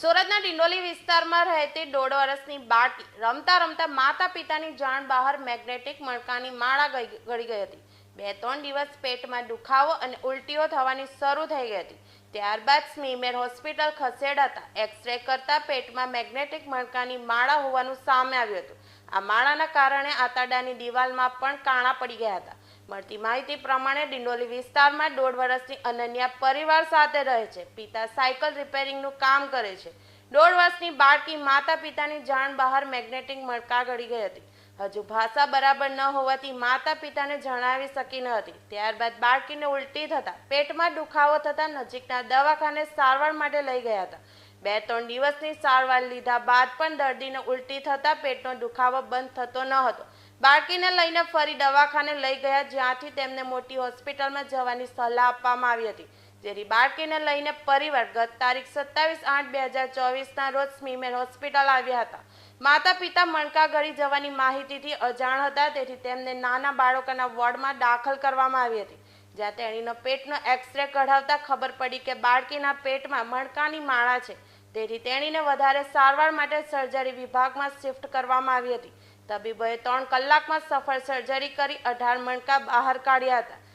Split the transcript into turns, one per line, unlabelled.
સુરતના ડિંડોલી વિસ્તારમાં રહેતી દોઢ વર્ષની બાળકી રમતા રમતા માતા પિતાની જાણ બહાર મેગ્નેટિક મણકાની માળા ગળી ગઈ હતી. બે ત્રણ દિવસ પેટમાં દુખાવો અને ઉલટીઓ થવાની શરૂ થઈ ગઈ હતી. ત્યારબાદ સ્મીમેર હોસ્પિટલ ખસેડાતા એક્સરે કરતા પેટમાં મેગ્નેટિક મણકાની માળા હોવાનું સામે આવ્યું હતું. આ માળાના કારણે આંતરડાની દિવાલમાં પણ કાણા પડી ગયા હતા. મળતી માહિતી પ્રમાણે ડિંડોલી વિસ્તારમાં દોઢ વર્ષની અનન્યા પરિવાર સાથે રહે છે. પિતા સાયકલ રિપેરિંગનું કામ કરે છે. દોઢ વર્ષની બાળકી માતા પિતાની જાણ બહાર મેગ્નેટિક મડકા ગળી ગઈ હતી. હજુ ભાષા બરાબર ન હોવાથી માતા પિતાને જણાવી શકી ન હતી. ત્યારબાદ બાળકીને ઉલટી થતા પેટમાં દુખાવો થતા નજીકના દવાખાને સારવાર માટે લઈ ગયા હતા. બે ત્રણ દિવસની સારવાર લીધા બાદ પણ દર્દીને ઉલટી થતા પેટનો દુખાવો બંધ થતો ન હતો. બાળકીને લઈને ફરી દવાખાને લઈ ગયા, જ્યાંથી તેમને મોટી હોસ્પિટલમાં જવાની સલાહ આપવામાં આવી હતી. જેથી બાળકીને લઈને પરિવાર ગત તારીખ સત્તાવીસ આઠ બે હજાર ચોવીસના રોજ સ્મીમેર હોસ્પિટલ આવ્યા હતા. માતા પિતા મણકા ઘડી જવાની માહિતીથી અજાણ હતા, તેથી તેમને નાના બાળકોના વોર્ડમાં દાખલ કરવામાં આવી હતી. જ્યાં તેણીનો પેટનો એક્સરે કઢાવતા ખબર પડી કે બાળકીના પેટમાં મણકાની માળા છે. તેથી તેણીને વધારે સારવાર માટે સર્જરી વિભાગમાં શિફ્ટ કરવામાં આવી હતી. તબીબોએ ત્રણ કલાકમાં સફળ સર્જરી કરી અઢાર મણકા બહાર કાઢ્યા હતા.